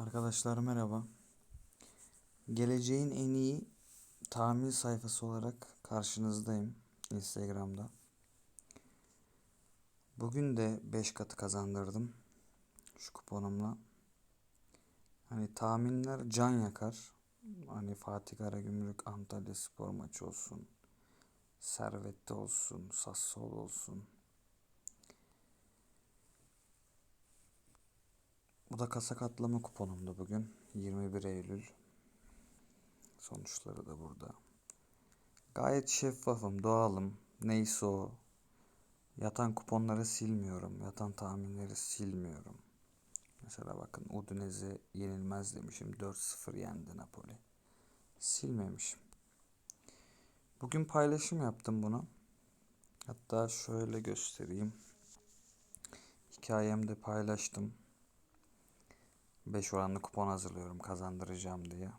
Arkadaşlar merhaba. Geleceğin en iyi tahmin sayfası olarak karşınızdayım Instagram'da. Bugün de 5 katı kazandırdım şu kuponumla. Hani tahminler can yakar. Hani Fatih Karagümrük Antalya Spor maçı olsun. Servet'te olsun, Sassuolo olsun. Bu da kasa katlama kuponumdu bugün. 21 Eylül. Sonuçları da burada. Gayet şeffafım, doğalım. Neyse o. Yatan kuponları silmiyorum. Yatan tahminleri silmiyorum. Mesela bakın Udinese yenilmez demişim. 4-0 yendi Napoli. Silmemişim. Bugün paylaşım yaptım bunu. Hatta şöyle göstereyim. Hikayemde paylaştım. 5 oranlı kupon hazırlıyorum kazandıracağım diye.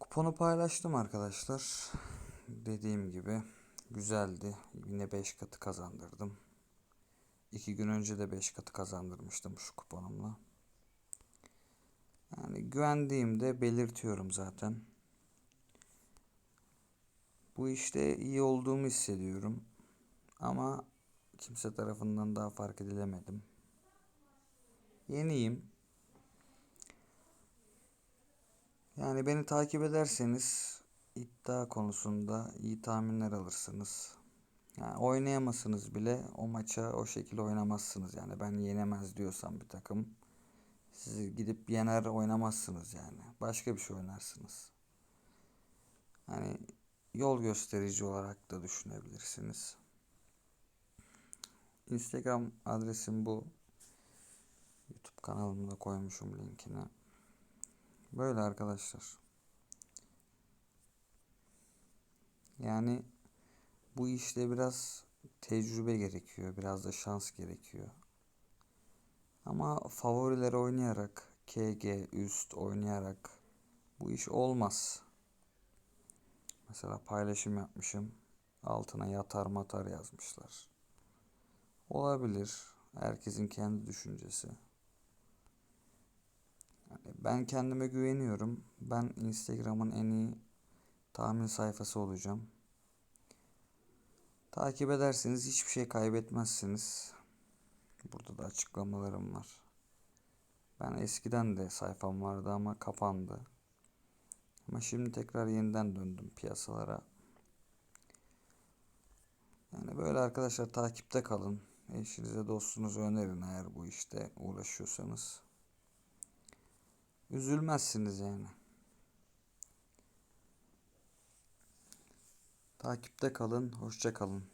Kuponu paylaştım arkadaşlar. Dediğim gibi güzeldi. Yine 5 katı kazandırdım. 2 gün önce de 5 katı kazandırmıştım şu kuponumla. Yani güvendiğimde belirtiyorum zaten. Bu işte iyi olduğumu hissediyorum. Ama kimse tarafından daha fark edilemedim. Yeniyim. Yani beni takip ederseniz iddia konusunda iyi tahminler alırsınız. Yani oynayamazsınız bile o maça o şekilde oynamazsınız yani ben yenemez diyorsam bir takım sizi gidip yener oynamazsınız yani başka bir şey oynarsınız. Hani yol gösterici olarak da düşünebilirsiniz. Instagram adresim bu. YouTube kanalımda koymuşum linkini. Böyle arkadaşlar. Yani bu işte biraz tecrübe gerekiyor. Biraz da şans gerekiyor. Ama favorileri oynayarak, KG üst oynayarak bu iş olmaz. Mesela paylaşım yapmışım. Altına yatar matar yazmışlar. Olabilir. Herkesin kendi düşüncesi. Yani ben kendime güveniyorum. Ben Instagram'ın en iyi tahmin sayfası olacağım. Takip ederseniz hiçbir şey kaybetmezsiniz. Burada da açıklamalarım var. Ben eskiden de sayfam vardı ama kapandı. Ama şimdi tekrar yeniden döndüm piyasalara. Yani böyle arkadaşlar takipte kalın. Eşinize dostunuza önerin eğer bu işte uğraşıyorsanız. Üzülmezsiniz yani. Takipte kalın, hoşça kalın.